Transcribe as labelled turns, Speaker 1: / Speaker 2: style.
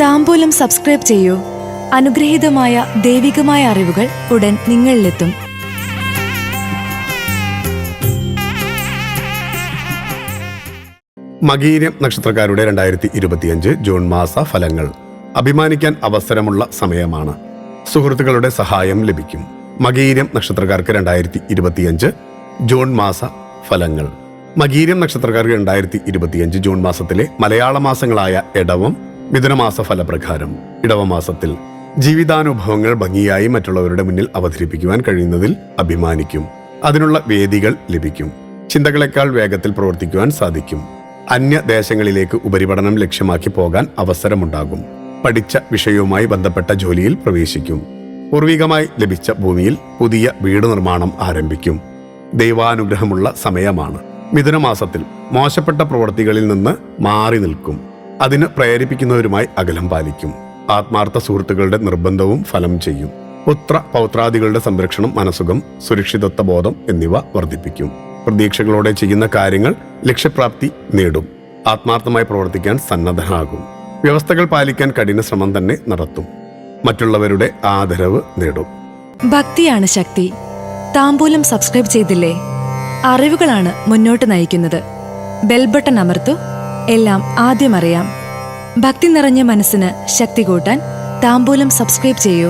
Speaker 1: താമ്പൂലം subscribe ചെയ്യൂ. അനുഗ്രഹീതമായ ദൈവികമായ അറിവുകൾ ഉടൻ നിങ്ങളിലെത്തും.
Speaker 2: മകീരം നക്ഷത്രക്കാരുടെ രണ്ടായിരത്തി ഇരുപത്തിയഞ്ച് ജൂൺ മാസ ഫലങ്ങൾ. അഭിമാനിക്കാൻ അവസരമുള്ള സമയമാണ്. സുഹൃത്തുക്കളുടെ സഹായം ലഭിക്കും. മകീരം നക്ഷത്രക്കാർക്ക് രണ്ടായിരത്തി ഇരുപത്തിയഞ്ച് ജൂൺ മാസ ഫലങ്ങൾ. മകീരം നക്ഷത്രക്കാർക്ക് രണ്ടായിരത്തി ഇരുപത്തിയഞ്ച് ജൂൺ മാസത്തിലെ മലയാള മാസങ്ങളായ ഇടവം മിഥുനമാസ ഫലപ്രകാരം ഇടവമാസത്തിൽ ജീവിതാനുഭവങ്ങൾ ഭംഗിയായി മറ്റുള്ളവരുടെ മുന്നിൽ അവതരിപ്പിക്കുവാൻ കഴിയുന്നതിൽ അഭിമാനിക്കും. അതിനുള്ള വേദികൾ ലഭിക്കും. ചിന്തകളെക്കാൾ വേഗത്തിൽ പ്രവർത്തിക്കുവാൻ സാധിക്കും. അന്യദേശങ്ങളിലേക്ക് ഉപരിപഠനം ലക്ഷ്യമാക്കി പോകാൻ അവസരമുണ്ടാകും. പഠിച്ച വിഷയവുമായി ബന്ധപ്പെട്ട ജോലിയിൽ പ്രവേശിക്കും. പൂർവികമായി ലഭിച്ച ഭൂമിയിൽ പുതിയ വീട് നിർമ്മാണം ആരംഭിക്കും. ദൈവാനുഗ്രഹമുള്ള സമയമാണ്. മിഥുനമാസത്തിൽ മോശപ്പെട്ട പ്രവൃത്തികളിൽ നിന്ന് മാറി നിൽക്കും. അതിന് പ്രേരിപ്പിക്കുന്നവരുമായി അകലം പാലിക്കും. ആത്മാർത്ഥ സുഹൃത്തുക്കളുടെ നിർബന്ധവും ഫലം ചെയ്യും. പുത്ര പൗത്രാദികളുടെ സംരക്ഷണം മനസുഖം സുരക്ഷിതത്വ ബോധം എന്നിവ വർദ്ധിപ്പിക്കും. പ്രതീക്ഷകളോടെ ചെയ്യുന്ന കാര്യങ്ങൾ ലക്ഷ്യപ്രാപ്തി നേടും. ആത്മാർത്ഥമായി പ്രവർത്തിക്കാൻ സന്നദ്ധനാകും. വ്യവസ്ഥകൾ പാലിക്കാൻ കഠിന ശ്രമം തന്നെ നടത്തും. മറ്റുള്ളവരുടെ ആദരവ് നേടും.
Speaker 1: ഭക്തിയാണ് ശക്തി. താമ്പൂലം സബ്സ്ക്രൈബ് ചെയ്തില്ലേ? അറിവുകളാണ് മുന്നോട്ട് നയിക്കുന്നത്. ബെൽബട്ടൺ അമർത്തു. എല്ലാം ആദ്യം അറിയാം. ഭക്തി നിറഞ്ഞ മനസ്സിന് ശക്തി കൂട്ടാൻ താംബൂലം സബ്സ്ക്രൈബ് ചെയ്യൂ.